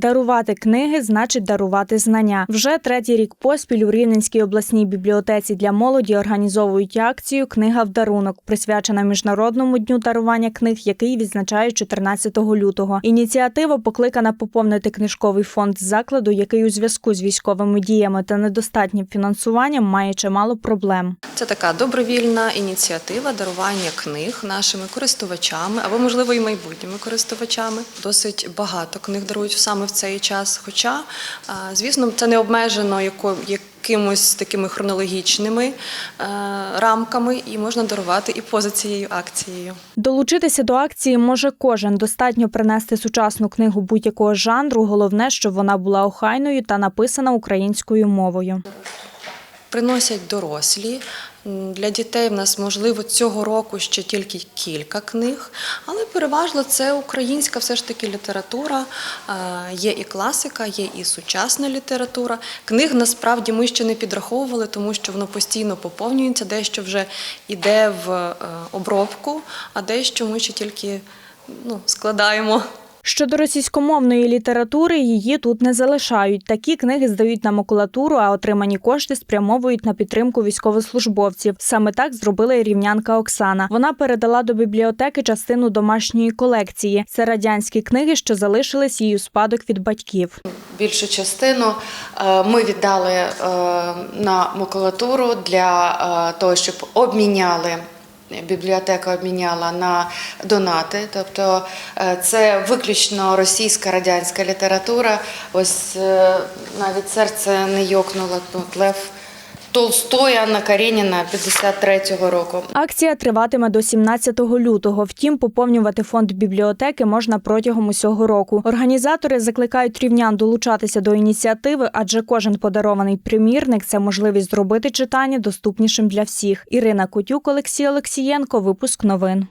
Дарувати книги значить дарувати знання. Вже третій рік поспіль у Рівненській обласній бібліотеці для молоді організовують акцію Книга в дарунок, присвячена міжнародному дню дарування книг, який відзначають 14 лютого. Ініціатива покликана поповнити книжковий фонд закладу, який у зв'язку з військовими діями та недостатнім фінансуванням має чимало проблем. Це така добровільна ініціатива дарування книг нашими користувачами або, можливо, і майбутніми користувачами. Досить багато книг дарують саме в цей час. Хоча, звісно, це не обмежено якимось такими хронологічними е, рамками, і можна дарувати і поза цією акцією. Долучитися до акції може кожен. Достатньо принести сучасну книгу будь-якого жанру. Головне, щоб вона була охайною та написана українською мовою. Приносять дорослі. Для дітей в нас можливо цього року ще тільки кілька книг, але переважно це українська все ж таки література. Е, Є і класика, є і сучасна література. Книг насправді ми ще не підраховували, тому що воно постійно поповнюється, дещо вже йде в е, обробку, а дещо ми ще тільки ну, складаємо. Щодо російськомовної літератури, її тут не залишають. Такі книги здають на макулатуру, а отримані кошти спрямовують на підтримку військовослужбовців. Саме так зробила і рівнянка Оксана. Вона передала до бібліотеки частину домашньої колекції. Це радянські книги, що залишились їй у спадок від батьків. Більшу частину е, ми віддали е, на макулатуру для е, того, щоб обміняли. Бібліотека обміняла на донати, тобто е, це виключно російська радянська література. Ось е, навіть серце не йокнуло тут Лев Толстой, Анна Карініна 53-го року. Акція триватиме до 17 лютого. Втім, поповнювати фонд бібліотеки можна протягом усього року. Організатори закликають рівнян долучатися до ініціативи, адже кожен подарований примірник це можливість зробити читання доступнішим для всіх. Ірина Котюк, Олексій Олексієнко. Випуск новин.